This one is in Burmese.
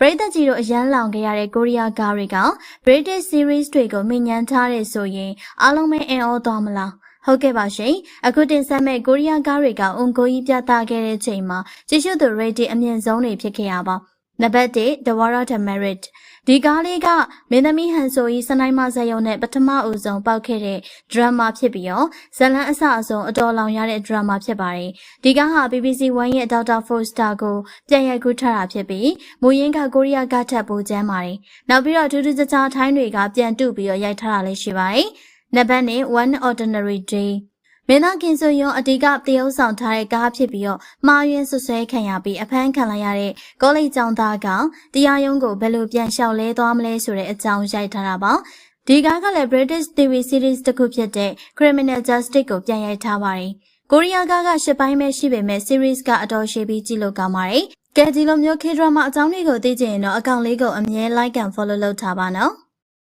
ပရိသတ်ကြီးတို့အရန်လောင်ခဲ့ရတဲ့ကိုရီးယားကားတွေက British series တွေကိုမြင်ညမ်းထားတဲ့ဆိုရင်အားလုံးပဲအံ့ဩသွားမလားဟုတ်ကဲ့ပါရှင်အခုတင်ဆက်မဲ့ကိုရီးယားကားတွေကအွန်ကိုကြီးပြသခဲ့တဲ့ချိန်မှာကြည့်ရှုသူ rating အမြင့်ဆုံးတွေဖြစ်ခဲ့ရပါ နံပါတ်1 The War of the Merit ဒီကားလေးကမင်းသမီးဟန်ဆိုကြီးစနိုင်းမဇက်ရုံနဲ့ပထမဦးဆုံးပေါက်ခဲ့တဲ့ drama ဖြစ်ပြီးတော့ဇလန်အစအဆုံးအတော်လောင်ရတဲ့ drama ဖြစ်ပါတယ်ဒီကားဟာ BBC One ရဲ့ Dr. Foster ကိုပြန်ရိုက်ကူးထားတာဖြစ်ပြီးမူရင်းကကိုရီးယားကထပ်ပိုကျမ်းပါတယ်နောက်ပြီးတော့ထူးထူးခြားခြားထိုင်းတွေကပြန်တုပြီးတော့ရိုက်ထားတာလည်းရှိပါတယ်နံပါတ်1 One Ordinary Day မင်းသားခင်ဆိုယုံအတီကတရုပ်ဆောင်ထားတဲ့ကားဖြစ်ပြီးတော့မှားယွင်းဆွဆွဲခံရပြီးအဖမ်းခံလိုက်ရတဲ့ကောလိပ်ကျောင်းသားကတရားရုံးကိုဘယ်လိုပြန်လျှောက်လဲသွားမလဲဆိုတဲ့အကြောင်းရိုက်ထားတာပါဒီကားကလည်း British TV series တစ်ခုဖြစ်တဲ့ Criminal Justice ကိုပြန်ရိုက်ထားပါတယ်ကိုရီးယားကားကရှစ်ပိုင်းပဲရှိပေမဲ့ series ကအတော်ရှည်ပြီးကြည့်လို့ကောင်းပါတယ်ကဲဒီလိုမျိုး K-drama အကြောင်းတွေကိုသိချင်ရင်တော့အကောင့်လေးကိုအမြဲ like and follow လုပ်ထားပါနော်